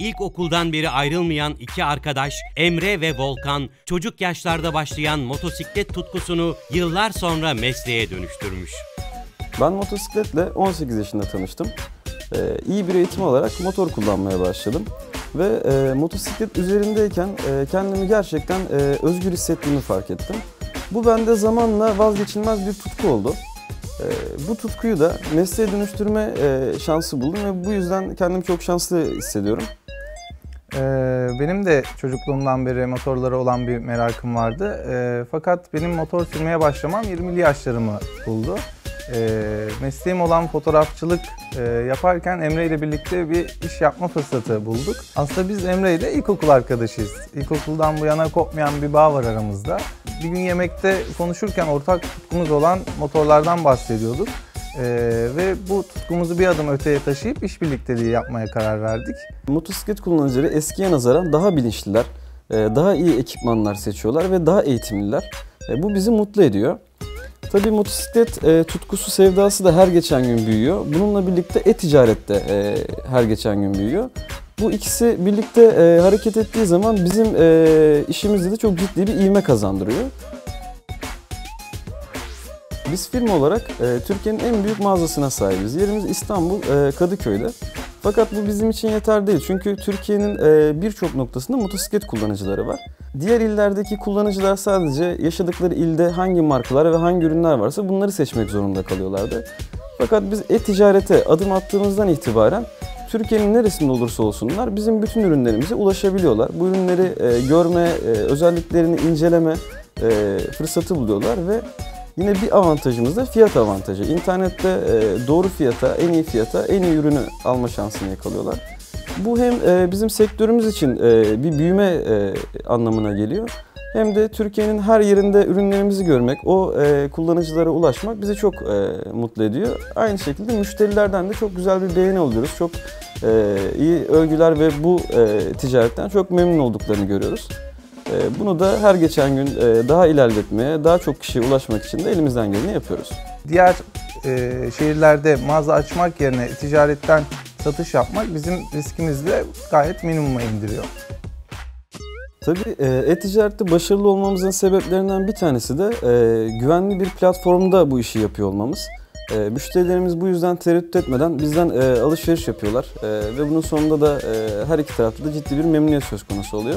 ilkokuldan beri ayrılmayan iki arkadaş Emre ve Volkan çocuk yaşlarda başlayan motosiklet tutkusunu yıllar sonra mesleğe dönüştürmüş. Ben motosikletle 18 yaşında tanıştım. Ee, iyi bir eğitim alarak motor kullanmaya başladım. Ve e, motosiklet üzerindeyken e, kendimi gerçekten e, özgür hissettiğimi fark ettim. Bu bende zamanla vazgeçilmez bir tutku oldu. E, bu tutkuyu da mesleğe dönüştürme e, şansı buldum ve bu yüzden kendimi çok şanslı hissediyorum. Ee, benim de çocukluğumdan beri motorlara olan bir merakım vardı. Ee, fakat benim motor sürmeye başlamam 20'li yaşlarımı buldu. Ee, mesleğim olan fotoğrafçılık e, yaparken Emre ile birlikte bir iş yapma fırsatı bulduk. Aslında biz Emre ile ilkokul arkadaşıyız. İlkokuldan bu yana kopmayan bir bağ var aramızda. Bir gün yemekte konuşurken ortak tutkumuz olan motorlardan bahsediyorduk. Ee, ve bu tutkumuzu bir adım öteye taşıyıp iş birlikteliği yapmaya karar verdik. Motosiklet kullanıcıları eskiye nazaran daha bilinçliler, e, daha iyi ekipmanlar seçiyorlar ve daha eğitimliler. E, Bu bizi mutlu ediyor. Tabii motosiklet e, tutkusu, sevdası da her geçen gün büyüyor. Bununla birlikte e-ticaret de her geçen gün büyüyor. Bu ikisi birlikte e, hareket ettiği zaman bizim e, işimizde de çok ciddi bir ivme kazandırıyor. Biz firma olarak e, Türkiye'nin en büyük mağazasına sahibiz. Yerimiz İstanbul, e, Kadıköy'de. Fakat bu bizim için yeter değil. Çünkü Türkiye'nin e, birçok noktasında motosiklet kullanıcıları var. Diğer illerdeki kullanıcılar sadece yaşadıkları ilde hangi markalar ve hangi ürünler varsa bunları seçmek zorunda kalıyorlardı. Fakat biz e-ticarete adım attığımızdan itibaren Türkiye'nin neresinde olursa olsunlar bizim bütün ürünlerimize ulaşabiliyorlar. Bu ürünleri e, görme, e, özelliklerini inceleme e, fırsatı buluyorlar ve Yine bir avantajımız da fiyat avantajı. İnternette e, doğru fiyata, en iyi fiyata, en iyi ürünü alma şansını yakalıyorlar. Bu hem e, bizim sektörümüz için e, bir büyüme e, anlamına geliyor. Hem de Türkiye'nin her yerinde ürünlerimizi görmek, o kullanıcılara ulaşmak bizi çok mutlu ediyor. Aynı şekilde müşterilerden de çok güzel bir beğeni alıyoruz. Çok iyi övgüler ve bu ticaretten çok memnun olduklarını görüyoruz. Bunu da her geçen gün daha ilerletmeye, daha çok kişiye ulaşmak için de elimizden geleni yapıyoruz. Diğer şehirlerde mağaza açmak yerine ticaretten satış yapmak bizim riskimizi de gayet minimuma indiriyor. Tabii e, e-ticarette başarılı olmamızın sebeplerinden bir tanesi de e, güvenli bir platformda bu işi yapıyor olmamız. E, müşterilerimiz bu yüzden tereddüt etmeden bizden e, alışveriş yapıyorlar E, ve bunun sonunda da e, her iki tarafta da ciddi bir memnuniyet söz konusu oluyor.